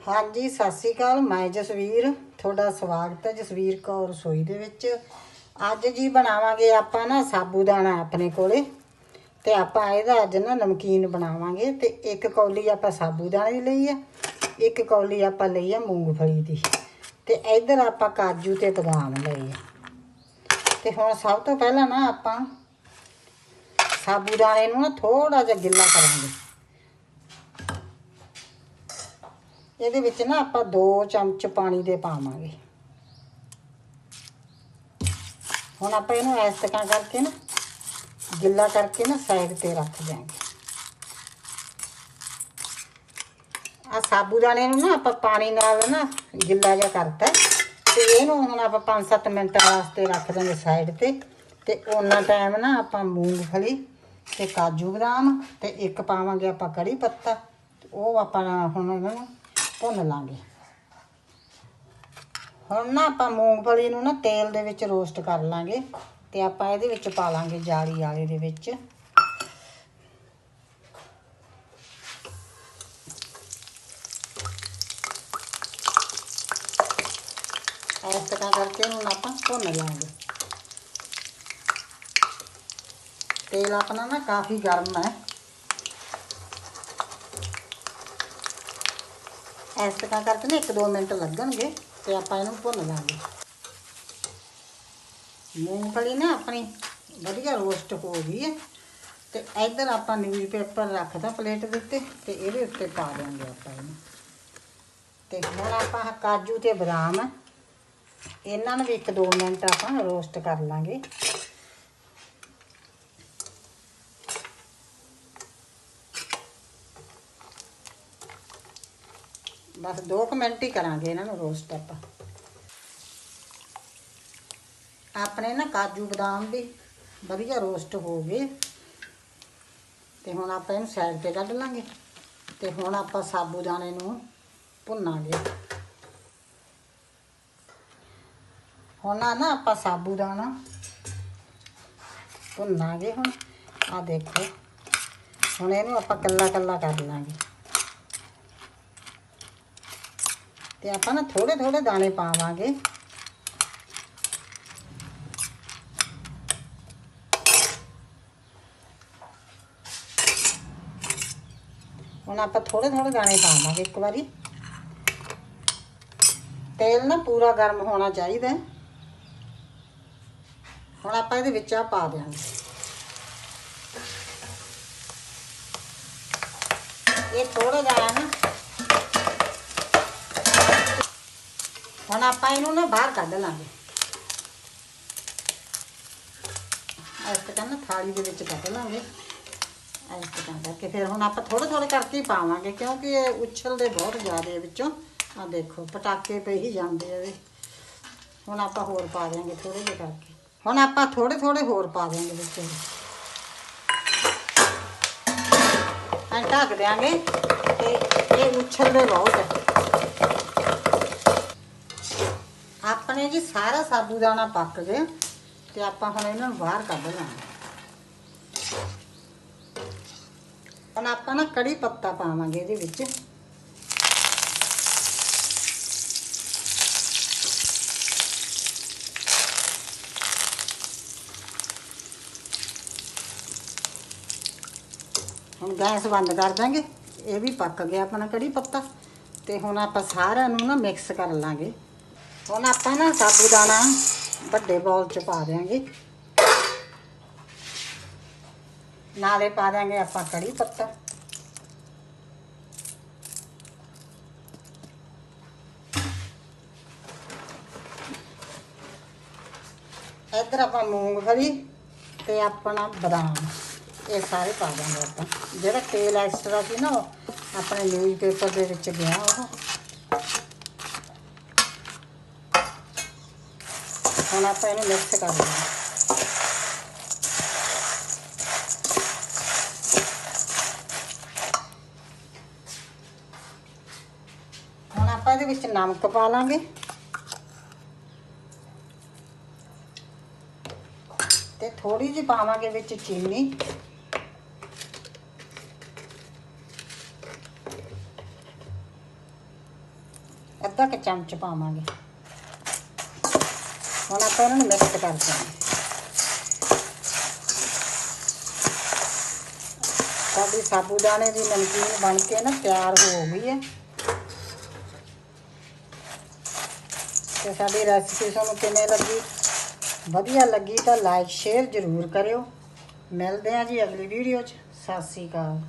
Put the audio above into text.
ਹਾਂਜੀ, ਸਤਿ ਸ੍ਰੀ ਅਕਾਲ। ਮੈਂ ਜਸਵੀਰ, ਤੁਹਾਡਾ ਸਵਾਗਤ ਹੈ ਜਸਵੀਰ ਕੌਰ ਰਸੋਈ ਦੇ ਵਿੱਚ। ਅੱਜ ਜੀ ਬਣਾਵਾਂਗੇ ਆਪਾਂ ਨਾ ਸਾਬੂਦਾਨਾ ਆਪਣੇ ਕੋਲੇ ਤੇ ਆਪਾਂ ਇਹਦਾ ਅੱਜ ਨਾ ਨਮਕੀਨ ਬਣਾਵਾਂਗੇ ਤੇ ਇੱਕ ਕੌਲੀ ਆਪਾਂ ਸਾਬੂਦਾਨੇ ਦੀ ਲਈ ਆ, ਇੱਕ ਕੌਲੀ ਆਪਾਂ ਲਈ ਆ ਮੂੰਗਫਲੀ ਦੀ। ਤੇ ਇੱਧਰ ਆਪਾਂ ਕਾਜੂ ਤੇ ਬਦਾਮ ਲਏ ਆ। ਤੇ ਹੁਣ ਸਭ ਤੋਂ ਪਹਿਲਾਂ ਨਾ ਆਪਾਂ ਸਾਬੂਦਾਨੇ ਨੂੰ ਨਾ ਥੋੜਾ ਜਿਹਾ ਗਿੱਲਾ ਕਰਾਂਗੇ। ਇਹਦੇ ਵਿੱਚ ਨਾ ਆਪਾਂ 2 ਚਮਚ ਪਾਣੀ ਦੇ ਪਾਵਾਂਗੇ। ਹੁਣ ਆਪਾਂ ਇਹਨੂੰ ਇਸ ਤਰ੍ਹਾਂ ਕਰਕੇ ਨਾ, ਗਿੱਲਾ ਕਰਕੇ ਨਾ ਸਾਈਡ ਤੇ ਰੱਖ ਦਿਆਂਗੇ। ਆ ਸਾਬੂਦਾਨੇ ਨੂੰ ਨਾ ਆਪਾਂ ਪਾਣੀ ਨਾਲ ਨਾ ਗਿੱਲਾ ਜਿਹਾ ਕਰਤਾ ਤੇ ਇਹਨੂੰ ਹੁਣ ਆਪਾਂ 5-7 ਮਿੰਟਾਂ ਵਾਸਤੇ ਰੱਖ ਦਾਂਗੇ ਸਾਈਡ ਤੇ। ਤੇ ਉਹਨਾਂ ਟਾਈਮ ਨਾ ਆਪਾਂ ਮੂੰਗਫਲੀ ਤੇ ਕਾਜੂ ਬਦਾਮ ਤੇ ਇੱਕ ਪਾਵਾਂਗੇ ਆਪਾਂ ਕੜੀ ਪੱਤਾ। ਉਹ ਆਪਾਂ ਹੁਣ ਇਹਨਾਂ ਨੂੰ ਭੁੰਨ ਲਾਂਗੇ। ਹੁਣ ਨਾ ਆਪਾਂ ਮੂੰਗਫਲੀ ਨੂੰ ਨਾ ਤੇਲ ਦੇ ਵਿੱਚ ਰੋਸਟ ਕਰ ਲਾਂਗੇ ਤੇ ਆਪਾਂ ਇਹਦੇ ਵਿੱਚ ਪਾ ਲਾਂਗੇ ਜਾਲੀ ਵਾਲੇ ਦੇ ਵਿੱਚ। ਇਸ ਤਰ੍ਹਾਂ ਕਰਕੇ ਇਹਨੂੰ ਆਪਾਂ ਭੁੰਨ ਲਾਂਗੇ। ਤੇਲ ਆਪਣਾ ਨਾ ਕਾਫੀ ਗਰਮ ਹੈ। ਇਸ ਤਰ੍ਹਾਂ ਕਰਕੇ ਨਾ 1-2 ਮਿੰਟ ਲੱਗਣਗੇ ਤੇ ਆਪਾਂ ਇਹਨੂੰ ਭੁੰਨ ਲਾਂਗੇ। ਮੂੰਗਫਲੀ ਨਾ ਆਪਣੀ ਵਧੀਆ ਰੋਸਟ ਹੋ ਗਈ ਹੈ ਤੇ ਇੱਧਰ ਆਪਾਂ ਨਿਊਜ਼ ਪੇਪਰ ਰੱਖਦਾ ਪਲੇਟ ਦੇ ਉੱਤੇ ਤੇ ਇਹਦੇ ਉੱਤੇ ਪਾ ਦਿਆਂਗੇ ਆਪਾਂ ਇਹਨੂੰ। ਤੇ ਹੁਣ ਆਪਾਂ ਕਾਜੂ ਤੇ ਬਦਾਮ, ਇਹਨਾਂ ਨੂੰ ਵੀ 1-2 ਮਿੰਟ ਆਪਾਂ ਰੋਸਟ ਕਰ ਲਾਂਗੇ। ਬਸ 2 ਮਿੰਟ ਹੀ ਕਰਾਂਗੇ ਇਹਨਾਂ ਨੂੰ ਰੋਸਟ ਆਪਾਂ ਆਪਣੇ ਨਾ ਕਾਜੂ ਬਦਾਮ ਵੀ ਵਧੀਆ ਰੋਸਟ ਹੋ ਗਏ। ਤੇ ਹੁਣ ਆਪਾਂ ਇਹਨੂੰ ਸਾਈਡ ਤੇ ਕੱਢ ਲਾਂਗੇ। ਤੇ ਹੁਣ ਆਪਾਂ ਸਾਬੂਦਾਨੇ ਨੂੰ ਭੁੰਨਾਂਗੇ। ਹੁਣ ਨਾ ਆਪਾਂ ਸਾਬੂਦਾਨਾ ਭੁੰਨਾਂਗੇ ਹੁਣ। ਆ ਦੇਖੋ। ਹੁਣ ਇਹਨੂੰ ਆਪਾਂ ਕੱਲਾ ਕੱਲਾ ਕਰ ਲਾਂਗੇ। ਤੇ ਆਪਾਂ ਨਾ ਥੋੜੇ ਥੋੜੇ ਦਾਣੇ ਪਾਵਾਂਗੇ। ਹੁਣ ਆਪਾਂ ਥੋੜੇ ਥੋੜੇ ਦਾਣੇ ਪਾਵਾਂਗੇ ਇੱਕ ਵਾਰੀ। ਤੇਲ ਨਾ ਪੂਰਾ ਗਰਮ ਹੋਣਾ ਚਾਹੀਦਾ ਹੁਣ ਆਪਾਂ ਇਹਦੇ ਵਿੱਚ ਆ ਪਾ ਦੇਵਾਂਗੇ ਇਹ ਥੋੜਾ ਜਿਹਾ ਨਾ ਹੁਣ ਆਪਾਂ ਇਹਨੂੰ ਨਾ ਬਾਹਰ ਕੱਢ ਲਾਂਗੇ। ਇਸ ਤਰ੍ਹਾਂ ਨਾ ਥਾਲੀ ਦੇ ਵਿੱਚ ਕੱਢ ਲਾਂਗੇ। ਇਸ ਤਰ੍ਹਾਂ ਕਰਕੇ ਫਿਰ ਹੁਣ ਆਪਾਂ ਥੋੜੇ ਥੋੜੇ ਕਰਕੇ ਪਾਵਾਂਗੇ, ਕਿਉਂਕਿ ਇਹ ਉਛਲਦੇ ਬਹੁਤ ਜ਼ਿਆਦਾ ਵਿੱਚੋਂ। ਆ ਦੇਖੋ, ਪਟਾਕੇ ਪਈ ਹੀ ਜਾਂਦੇ ਆ ਇਹਦੇ ਹੁਣ ਆਪਾਂ ਹੋਰ ਪਾ ਦਿਆਂਗੇ ਥੋੜੇ ਜਿਹੇ ਕਰਕੇ। ਹੁਣ ਆਪਾਂ ਥੋੜੇ ਥੋੜੇ ਹੋਰ ਪਾ ਦਿਆਂਗੇ ਵਿੱਚ। ਐਂ ਢੱਕ ਦਿਆਂਗੇ ਤੇ ਇਹ ਉਛਲਦੇ ਬਹੁਤ ਹੈ ਆਪਣੇ ਜੀ ਸਾਰਾ ਸਾਬੂਦਾਨਾ ਪੱਕ ਗਿਆ ਤੇ ਆਪਾਂ ਹੁਣ ਇਹਨਾਂ ਨੂੰ ਬਾਹਰ ਕੱਢ ਲਾਂਗੇ ਹੁਣ ਆਪਾਂ ਨਾ ਕੜੀ ਪੱਤਾ ਪਾਵਾਂਗੇ ਇਹਦੇ ਵਿੱਚ। ਹੁਣ ਗੈਸ ਬੰਦ ਕਰ ਦਾਂਗੇ, ਇਹ ਵੀ ਪੱਕ ਗਿਆ ਆਪਣਾ ਕੜੀ ਪੱਤਾ। ਤੇ ਹੁਣ ਆਪਾਂ ਸਾਰਿਆਂ ਨੂੰ ਨਾ ਮਿਕਸ ਕਰ ਲਾਂਗੇ। ਹੁਣ ਆਪਾਂ ਨਾ ਸਾਬੂਦਾਨਾ ਵੱਡੇ ਬੌਲ ਚ ਪਾ ਦਿਆਂਗੇ। ਨਾਲੇ ਪਾ ਦਾਂਗੇ ਆਪਾਂ ਕੜੀ ਪੱਤਾ। ਇੱਧਰ ਆਪਾਂ ਮੂੰਗਫਲੀ ਤੇ ਆਪਣਾ ਬਦਾਮ, ਇਹ ਸਾਰੇ ਪਾ ਦਾਂਗੇ ਆਪਾਂ। ਜਿਹੜਾ ਤੇਲ ਐਕਸਟਰਾ ਸੀ ਨਾ ਉਹ ਆਪਣੇ ਨਿਊਜ਼ ਪੇਪਰ ਦੇ ਵਿੱਚ ਗਿਆ ਉਹ। ਹੁਣ ਆਪਾਂ ਇਹਨੂੰ ਮਿਕਸ ਕਰ ਲਾਂਗੇ ਹੁਣ ਆਪਾਂ ਇਹਦੇ ਵਿੱਚ ਨਮਕ ਪਾ ਲਾਂਗੇ ਤੇ ਥੋੜੀ ਜਿਹੀ ਪਾਵਾਂਗੇ ਵਿੱਚ ਚੀਨੀ ਅੱਧਾ ਕੁ ਚਮਚ ਪਾਵਾਂਗੇ ਹੁਣ ਆਪਾਂ ਇਹਨਾਂ ਨੂੰ ਮਿਕਸ ਕਰ ਦਿਆਂਗੇ ਸਾਡੀ ਸਾਬੂਦਾਣੇ ਦੀ ਨਮਕੀਨ ਬਣ ਕੇ ਨਾ ਤਿਆਰ ਹੋ ਗਈ ਹੈ। ਤੇ ਸਾਡੀ ਰੈਸਿਪੀ ਤੁਹਾਨੂੰ ਕਿਵੇਂ ਲੱਗੀ? ਵਧੀਆ ਲੱਗੀ ਤਾਂ ਲਾਈਕ ਸ਼ੇਅਰ ਜ਼ਰੂਰ ਕਰਿਓ। ਮਿਲਦੇ ਹਾਂ ਜੀ ਅਗਲੀ ਵੀਡੀਓ 'ਚ। ਸਤਿ ਸ੍ਰੀ ਅਕਾਲ।